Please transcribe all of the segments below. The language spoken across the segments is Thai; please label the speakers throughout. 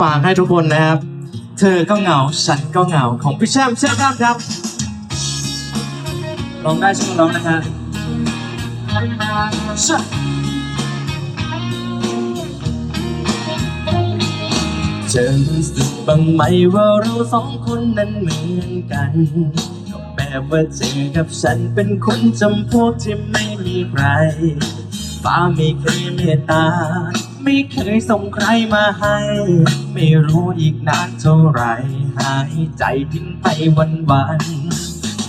Speaker 1: ฝากให้ทุกคนนะครับ เธอก็เหงา ฉันก็เหงา ของพี่แชมป์เชื่อครับครับร้องได้ช่วยร้องนะฮะชะเจอรู้สึกบ้างไหมว่าเราสองคนนั้นเหมือนกันก็แบบว่าเจอกับฉันเป็นคนจำพวกที่ไม่มีใครฟ้าไม่เคยเมตตา ไม่เคยส่งใครมาให้ ไม่รู้อีกนานเท่าไร หายใจทิ้งไปวันวัน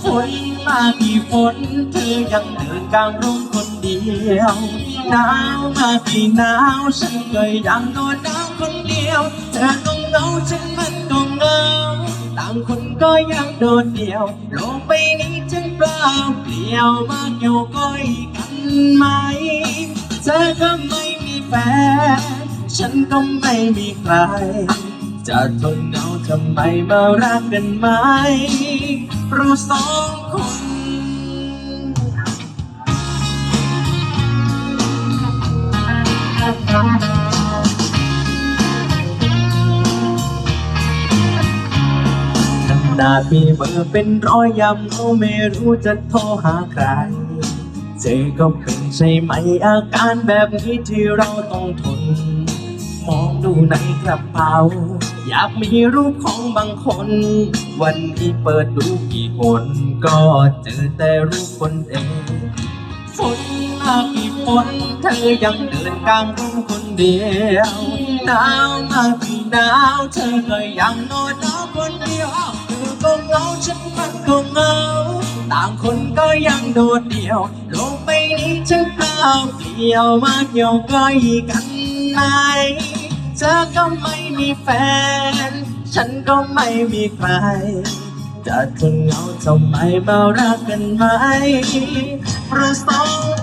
Speaker 1: ฝนมากี่ฝนเธอยังเดินกลางร่มคนเดียวหนาวมากี่หนาวฉันก็ยังโดนหนาวคนเดียวเธอก็เหงาฉันมันก็เหงาต่างคนก็ยังโดดเดี่ยวโลกใบนี้ฉันเปล่าเปลี่ยวมาเกี่ก้อยกันไหมเธอก็ไม่ แฟน ฉันก็ไม่มีใคร จะทนเหงาทำไมมารักกันไหมเราสองคนขนาดมีเบอร์เป็นร้อยยำก็ไม่รู้จะโทรหาใคร เจอก็เป็นใช่ไหมอาการแบบนี้ที่เราต้องทน มองดูในกระเป๋า อยากมีรูปของบางคน วันนี้เปิดดูกี่หนก็เจอแต่รูปคนเองฝนมากี่ฝนเธอยังเดินกลางร่มคนเดียวหนาวมากี่หนาวเธอก็ยังนอนหนาว ต่างคนก็ยังโดดเดี่ยว โลกใบนี้ฉันเปล่าเปลี่ยวมาเกี่ยวก็อยกันไหนเธอก็ไม่มีแฟน ฉันก็ไม่มีใครจะทนเหงาทำไมมารักกันไหมเราสอง